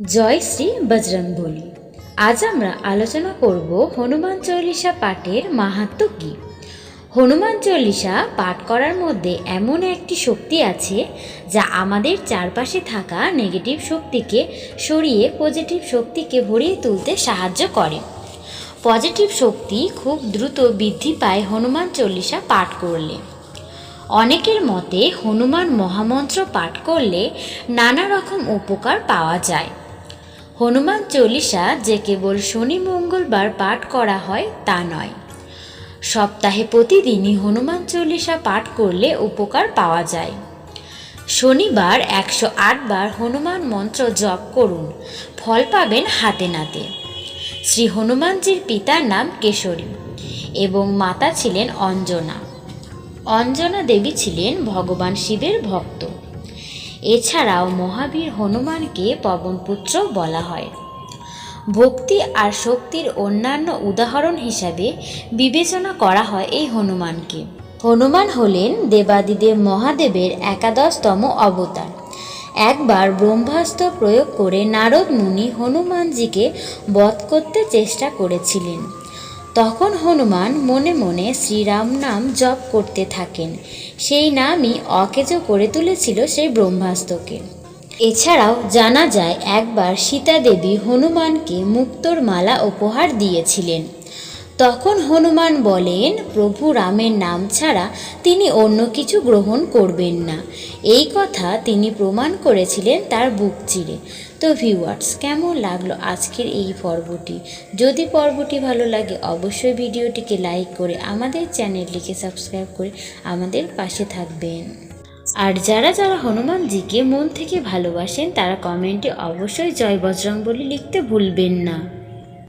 জয় শ্রী বজরং বলি। আজ আমরা আলোচনা করব হনুমান চল্লিশা পাঠের মাহাত্ম কী। হনুমান চল্লিশা পাঠ করার মধ্যে এমন একটি শক্তি আছে যা আমাদের চারপাশে থাকা নেগেটিভ শক্তিকে সরিয়ে পজিটিভ শক্তিকে ভরিয়ে তুলতে সাহায্য করে। পজিটিভ শক্তি খুব দ্রুত বৃদ্ধি পায় হনুমান চল্লিশা পাঠ করলে। অনেকের মতে হনুমান মহামন্ত্র পাঠ করলে নানা রকম উপকার পাওয়া যায়। হনুমান চল্লিশা যে কেবল শনি মঙ্গলবার পাঠ করা হয়, তা নয়। সপ্তাহে প্রতিদিনই হনুমান চল্লিশা পাঠ করলে উপকার পাওয়া যায়। শনিবার একশো বার হনুমান মন্ত্র জপ করুন, ফল পাবেন হাতে নাতে। শ্রী হনুমানজির পিতার নাম কেশরী এবং মাতা ছিলেন অঞ্জনা। অঞ্জনা দেবী ছিলেন ভগবান শিবের ভক্ত। এছাড়াও মহাবীর হনুমানকে পবনপুত্র বলা হয়। ভক্তি আর শক্তির অন্যান্য উদাহরণ হিসাবে বিবেচনা করা হয় এই হনুমানকে। হনুমান হলেন দেবাদিদেব মহাদেবের একাদশতম অবতার। একবার ব্রহ্মাস্ত্র প্রয়োগ করে নারদ মুনি হনুমানজিকে বধ করতে চেষ্টা করেছিলেন। তখন হনুমান মনে মনে শ্রীরাম নাম জপ করতে থাকেন। সেই নামই অকেজ করে তুলেছিল সেই ব্রহ্মাস্ত্রকে এছাড়াও জানা যায়, একবার সীতা দেবী হনুমানকে মুক্তোর মালা উপহার দিয়েছিলেন। তখন হনুমান বলেন, প্রভু রামের নাম ছাড়া তিনি অন্য কিছু গ্রহণ করবেন না। এই কথা তিনি প্রমাণ করেছিলেন তার বুক চিরে। তো ভিউয়ার্স, কেমন লাগল আজকের এই পর্বটি? যদি পর্বটি ভালো লাগে, অবশ্যই ভিডিওটিকে লাইক করে আমাদের চ্যানেলটিকে সাবস্ক্রাইব করে আমাদের পাশে থাকবেন। আর যারা যারা হনুমানজিকে মন থেকে ভালোবাসেন, তারা কমেন্টে অবশ্যই জয় বজরং বলে লিখতে ভুলবেন না।